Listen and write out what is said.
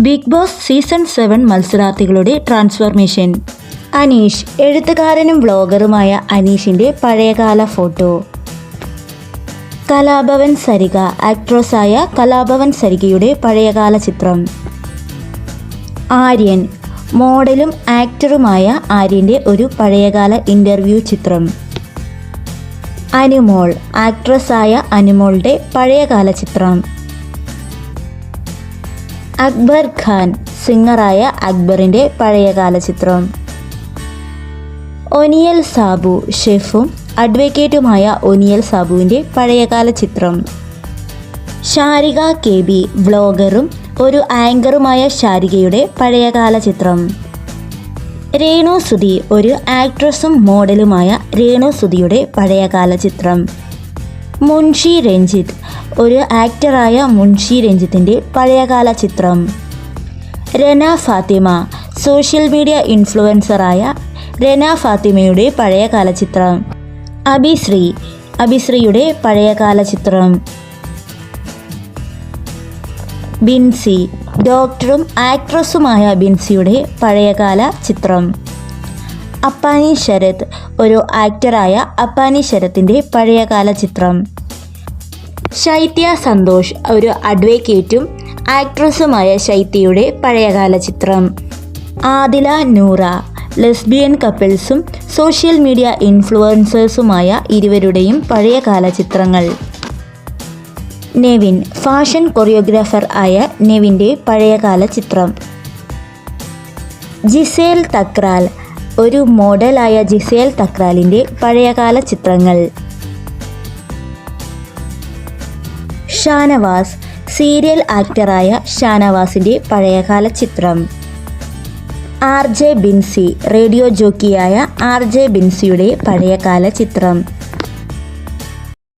Big Boss season seven മത്സരാർത്ഥികളുടെ transformation. Aneesh എഴുത്തുകാരനും വ്ളോഗറുമായ അനീഷിന്റെ പഴയകാല ഫോട്ടോ. കലാഭവൻ സരിക ആക്ട്രസായ കലാഭവൻ സരികയുടെ പഴയകാല ചിത്രം. ആര്യൻ മോഡലും ആക്ടറുമായ ആര്യന്റെ ഒരു പഴയകാല ഇന്റർവ്യൂ ചിത്രം. അനുമോൾ ആക്ട്രസായ അനുമോളുടെ പഴയകാല ചിത്രം. അക്ബർ ഖാൻ സിംഗറായ അക്ബറിന്റെ പഴയകാല ചിത്രം. ഒനിയൽ സാബു ഷെഫും അഡ്വക്കേറ്റുമായ ഒനിയൽ സാബുവിന്റെ പഴയകാല ചിത്രം. ഷാരിക കെ ബി വ്ളോഗറും ഒരു ആങ്കറുമായ ഷാരികയുടെ പഴയകാല ചിത്രം. രേണു സുധി ഒരു ആക്ട്രസും മോഡലുമായ രേണു സുധിയുടെ പഴയകാല ചിത്രം. മുൻഷി രഞ്ജിത്ത് ഒരു ആക്ടറായ മുൻഷി രഞ്ജിത്തിന്റെ പഴയകാല ചിത്രം. രന ഫാത്തിമ സോഷ്യൽ മീഡിയ ഇൻഫ്ലുവൻസറായ രന ഫാത്തിമയുടെ പഴയകാല ചിത്രം. അഭിശ്രീ അഭിശ്രീയുടെ പഴയകാല ചിത്രം. ബിൻസി ഡോക്ടറും ആക്ട്രസുമായ ബിൻസിയുടെ പഴയകാല ചിത്രം. അപ്പാനി ശരത് ഒരു ആക്ടറായ അപ്പാനി ശരത്തിന്റെ പഴയകാല ചിത്രം. ശൈത്യ സന്തോഷ് ഒരു അഡ്വക്കേറ്റും ആക്ട്രസുമായ ശൈത്യയുടെ പഴയകാല ചിത്രം. ആദില നൂറ ലെസ്ബിയൻ കപ്പിൾസും സോഷ്യൽ മീഡിയ ഇൻഫ്ലുവൻസേഴ്സുമായ ഇരുവരുടെയും പഴയകാല ചിത്രങ്ങൾ. നെവിൻ ഫാഷൻ കൊറിയോഗ്രാഫർ ആയ നെവിന്റെ പഴയകാല ചിത്രം. ജിസേൽ തക്രാൽ ഒരു മോഡലായ ജിസേൽ തക്രാലിന്റെ പഴയകാല ചിത്രങ്ങൾ. ഷാനവാസ് സീരിയൽ ആക്ടറായ ഷാനവാസിന്റെ പഴയകാല ചിത്രം. ആർ ജെ ബിൻസി റേഡിയോ ജോക്കിയായ ആർ ജെ ബിൻസിയുടെ പഴയകാല ചിത്രം.